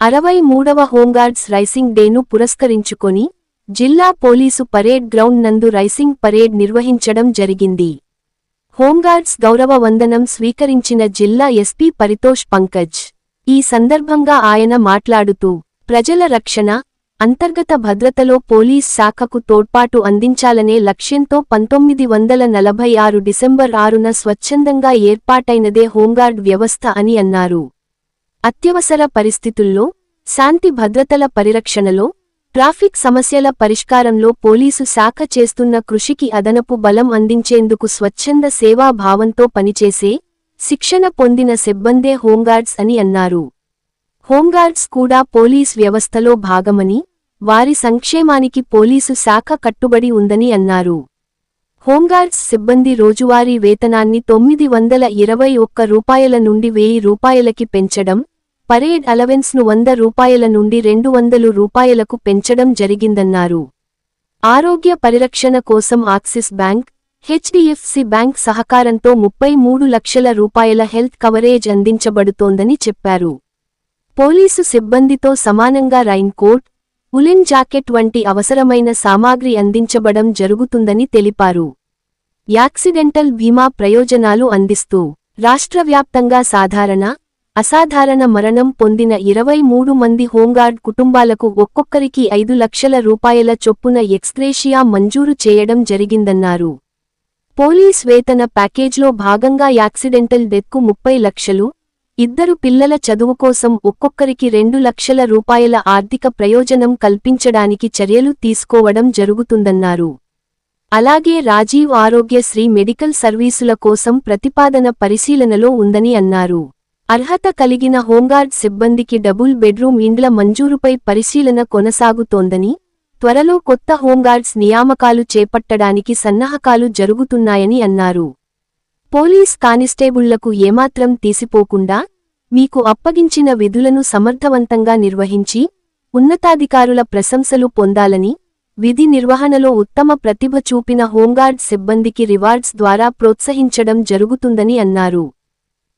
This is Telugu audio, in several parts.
అరవై మూడవ హోంగార్డ్స్ రైసింగ్ డేను పురస్కరించుకొని జిల్లా పోలీసు పరేడ్ గ్రౌండ్ నందు రైసింగ్ పరేడ్ నిర్వహించడం జరిగింది. హోంగార్డ్స్ గౌరవ వందనం స్వీకరించిన జిల్లా ఎస్పీ పరితోష్ పంకజ్ ఈ సందర్భంగా ఆయన మాట్లాడుతూ ప్రజల రక్షణ అంతర్గత భద్రతలో పోలీస్ శాఖకు తోడ్పాటు అందించాలనే లక్ష్యంతో పంతొమ్మిది వందల నలభై ఆరు డిసెంబర్ ఆరున స్వచ్ఛందంగా ఏర్పాటైనదే హోంగార్డ్ వ్యవస్థ అని అన్నారు. అత్యవసర పరిస్థితుల్లో శాంతి భద్రతల పరిరక్షణలో ట్రాఫిక్ సమస్యల పరిష్కారంలో పోలీసు శాఖ చేస్తున్న కృషికి అదనపు బలం అందించేందుకు స్వచ్ఛంద సేవా భావంతో పనిచేసే శిక్షణ పొందిన సిబ్బందే హోంగార్డ్స్ అని అన్నారు. హోంగార్డ్స్ కూడా పోలీస్ వ్యవస్థలో భాగమని వారి సంక్షేమానికి పోలీసు శాఖ కట్టుబడి ఉందని అన్నారు. హోంగార్డ్స్ సిబ్బంది రోజువారీ వేతనాన్ని తొమ్మిది వందల ఇరవై ఒక్క రూపాయల నుండి వెయ్యి రూపాయలకి పెంచడం పరేడ్ అలవెన్స్ను వంద రూపాయల నుండి రెండు వందలు రూపాయలకు పెంచడం జరిగిందన్నారు. ఆరోగ్య పరిరక్షణ కోసం ఆక్సిస్ బ్యాంక్ హెచ్డిఎఫ్సి బ్యాంక్ సహకారంతో ముప్పై మూడు లక్షల రూపాయల హెల్త్ కవరేజ్ అందించబడుతోందని చెప్పారు. పోలీసు సిబ్బందితో సమానంగా రైన్ కోట్ ఉలెన్ జాకెట్ వంటి అవసరమైన సామాగ్రి అందించబడం జరుగుతుందని తెలిపారు. యాక్సిడెంటల్ బీమా ప్రయోజనాలు అందిస్తూ రాష్ట్రవ్యాప్తంగా సాధారణ అసాధారణ మరణం పొందిన ఇరవై మూడు మంది హోంగార్డ్ కుటుంబాలకు ఒక్కొక్కరికి ఐదు లక్షల రూపాయల చొప్పున ఎక్స్గ్రేషియా మంజూరు చేయడం జరిగిందన్నారు. పోలీస్ వేతన ప్యాకేజ్లో భాగంగా యాక్సిడెంటల్ డెత్కు ముప్పై లక్షలు ఇద్దరు పిల్లల చదువు కోసం ఒక్కొక్కరికి రెండు లక్షల రూపాయల ఆర్థిక ప్రయోజనం కల్పించడానికి చర్యలు తీసుకోవడం జరుగుతుందన్నారు. అలాగే రాజీవ్ ఆరోగ్యశ్రీ మెడికల్ సర్వీసుల కోసం ప్రతిపాదన పరిశీలనలో ఉందని అన్నారు. అర్హత కలిగిన హోంగార్డ్ సిబ్బందికి డబుల్ బెడ్రూమ్ ఇండ్ల మంజూరుపై పరిశీలన కొనసాగుతోందని త్వరలో కొత్త హోంగార్డ్స్ నియామకాలు చేపట్టడానికి సన్నాహకాలు జరుగుతున్నాయని అన్నారు. పోలీస్ కానిస్టేబుళ్ళకు ఏమాత్రం తీసిపోకుండా మీకు అప్పగించిన విధులను సమర్థవంతంగా నిర్వహించి ఉన్నతాధికారుల ప్రశంసలు పొందాలని విధి నిర్వహణలో ఉత్తమ ప్రతిభ చూపిన హోంగార్డ్ సిబ్బందికి రివార్డ్స్ ద్వారా ప్రోత్సహించడం జరుగుతుందని అన్నారు.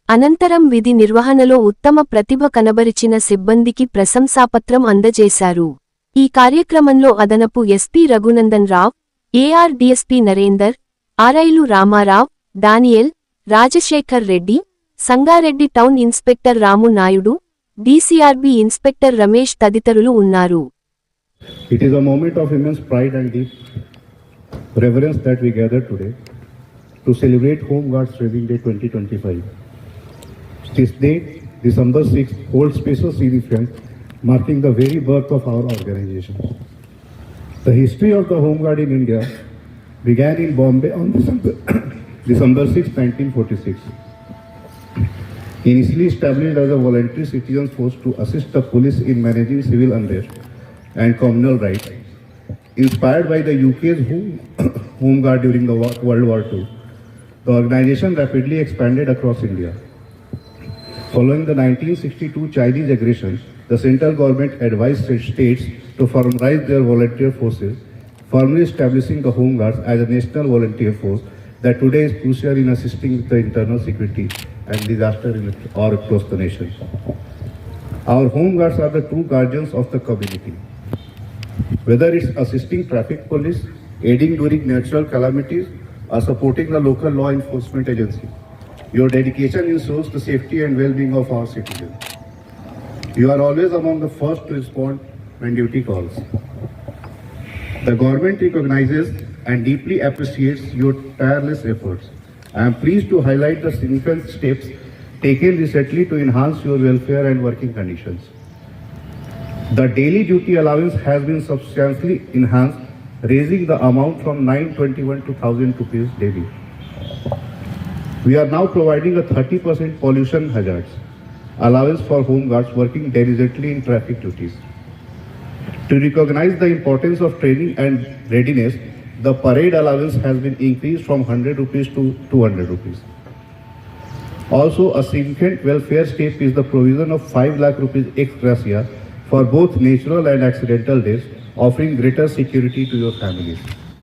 అనంతరం విధి నిర్వహణలో ఉత్తమ ప్రతిభ కనబరిచిన సిబ్బందికి ప్రశంసాపత్రం అందజేశారు. ఈ కార్యక్రమంలో అదనపు SP Raghunandan Rao AR DSP Narender ఆరైలు Ramarao Daniel Rajasekhar Reddy Sangareddy town inspector Ramu Naidu DCRB inspector Ramesh తదితరులు ఉన్నారు It is a moment of immense pride and deep reverence that we gather today to celebrate Home Guards Saving Day 2025. This date, December 6th, holds special significance, marking the very birth of our organization. The history of the Home Guard in India began in Bombay on December, December 6, 1946. Initially established as a voluntary citizens force to assist the police in managing civil unrest and communal rights. Inspired by the UK's Home, Guard during the World War II, the organization rapidly expanded across India. Following the 1962 Chinese aggression, the central government advised states to formalize their volunteer forces, firmly establishing the Home Guards as a national volunteer force that today is crucial in assisting with the internal security and disaster in or across the nation. Our Home Guards are the true guardians of the community. Whether it's assisting traffic police, aiding during natural calamities, or supporting the local law enforcement agency, your dedication ensures the safety and well-being of our citizens. You are always among the first to respond when duty calls. The government recognizes and deeply appreciates your tireless efforts. I am pleased to highlight the significant steps taken recently to enhance your welfare and working conditions. The daily duty allowance has been substantially enhanced, raising the amount from 921 to 1000 rupees daily. We are now providing a 30% pollution hazards allowance for home guards working diligently in traffic duties. To recognize the importance of training and readiness, the parade allowance has been increased from 100 rupees to 200 rupees. Also, a significant welfare step is the provision of 5 lakh rupees ex gratia for both natural and accidental deaths, offering greater security to your families.